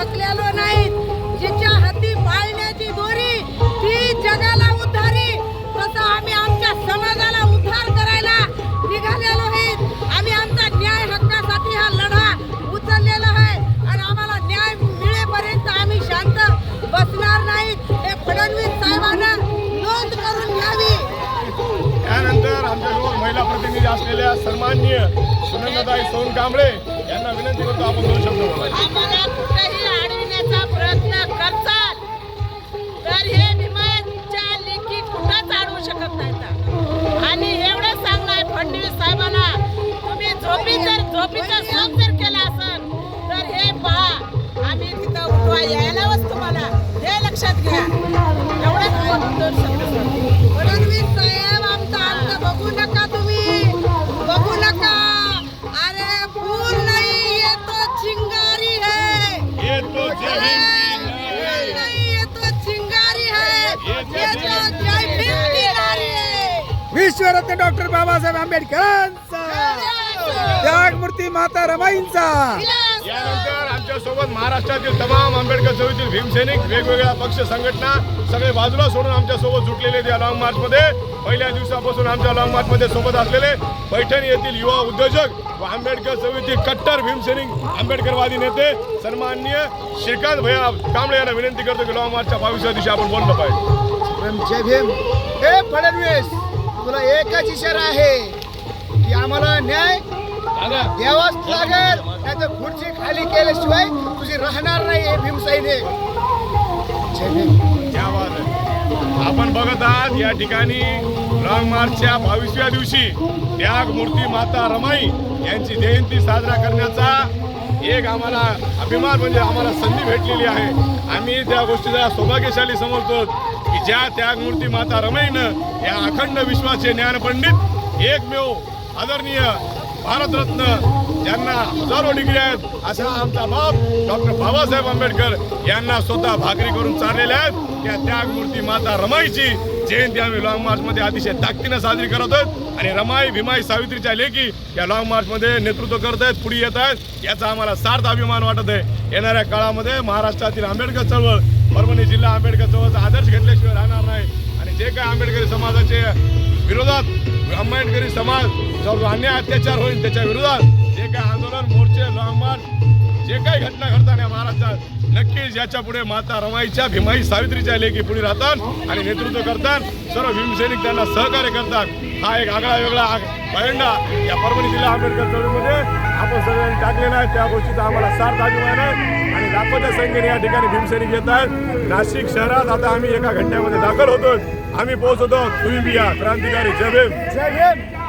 थकलेलो नाहीत. जिच्या हाती पाळण्याची दोरी ती जगाला उद्धारी. तसं आम्ही आमच्या समाजाला उद्धार करायला निघालेलो आहेत. आम्ही आमचा न्याय हक्कासाठी हा लढा उचललेला आहे. आणि आम्हाला न्याय मिळेपर्यंत आम्ही शांत बसणार नाहीत. हे फडणवीस साहेबांना नोंद करून घ्यावी. त्यानंतर आमच्यासमोर महिला प्रतिनिधी असलेल्या सन्माननीय सोन कांबळे यांना विनंती करतो आपण दोन शब्द बोलायला. फडणवीस साहेबांना. तुम्ही झोपी जर झोपीचा शोध जर केला असेल तर हे पहा. आम्ही तिथं उठवा. यायलाच तुम्हाला हे लक्षात घ्या. एवढंच दोन शब्द विश्वरत्न डॉक्टर बाबासाहेब आंबेडकरांचा. त्यागमूर्ती माता रमाईंचा. यानंतर आमच्यासोबत महाराष्ट्रातील तमाम आंबेडकर चळवळीतील भीमसैनिक वेगवेगळ्या पक्ष संघटना सगळे बाजूला सोडून आमच्यासोबत जुटलेले आहेत या लॉंग मार्च मध्ये. पहिल्या दिवसापासून आमच्या लॉंग मार्च मध्ये सोबत असलेले पैठण येथील युवा उद्योजक व आंबेडकर चळवळीतील कट्टर भीमसैनिक आंबेडकरवादी नेते सन्माननीय श्रीकांत भैया कांबळे यांना विनंती करतो की लॉंग मार्चच्या बावीसव्या दिवशी आपण बोललं पाहिजे. जय भीम. हे फडणवीस. तुला एकच इशारा आहे की आम्हाला न्याय द्यावाच लागेल नाही तर खुर्ची खाली केल्याशिवाय तुझी राहणार नाही हे भीम सैनिक जय भीम. क्या बात आहे. आपण बघत आहात या ठिकाणी लॉंग मार्चच्या बावीसव्या दिवशी त्याग मूर्ती माता रमाई यांची जयंती साजरा करण्याचा एक आम्हाला अभिमान म्हणजे आम्हाला संधी भेटलेली आहे. आम्ही त्या गोष्टीचा सौभाग्यशाली समजतो की ज्या त्यागमूर्ती माता रमईनं या अखंड विश्वाचे ज्ञानपंडित एकमेव आदरणीय भारतरत्न ज्यांना हजारो डिग्री आहेत असा आमचा बाप डॉक्टर बाबासाहेब आंबेडकर यांना स्वतः भाकरी करून चाललेल्या आहेत. त्या त्यागमूर्ती माता रमाईची जयंती आम्ही लॉंग मार्च मध्ये अतिशय ताकदीनं साजरी करत आहोत. आणि रमाई भीमाई सावित्रीच्या लेखी या लॉंग मार्च मध्ये नेतृत्व करत आहेत पुढे येत आहेत. याचा आम्हाला सार्थ अभिमान वाटत आहे. येणाऱ्या काळामध्ये महाराष्ट्रातील आंबेडकर चळवळ परभणी जिल्हा आंबेडकर चळवळचा आदर्श घेतल्याशिवाय राहणार नाही. आणि जे काय आंबेडकरी समाजाचे विरोधात आंबेडकरी समाज जो अन्याय अत्याचार होईल त्याच्या विरोधात आंदोलन मोर्चे जे काही घटना घडतात या महाराष्ट्रात नक्कीच याच्यापुढे माता रमाईच्या भीमाई सावित्रीच्या लेखी पुढे राहतात आणि नेतृत्व करतात. सर्व भीमसैनिक त्यांना सहकार्य करतात. हा एक आगळा वेगळा आग- या परभणी जिल्हा आंबेडकर चळवळीमध्ये आपण सगळ्यांनी टाकलेला आहे. त्या गोष्टीचा आम्हाला सार्थ अभिमान आहे. आणि लाखोच्या संख्येने या ठिकाणी भीमसैनिक येत आहेत. नाशिक शहरात आता आम्ही एका घंट्यामध्ये दाखल होतो आम्ही पोहोचतो. तुम्ही बिया क्रांतिकारी. जय भीम. जय भीम.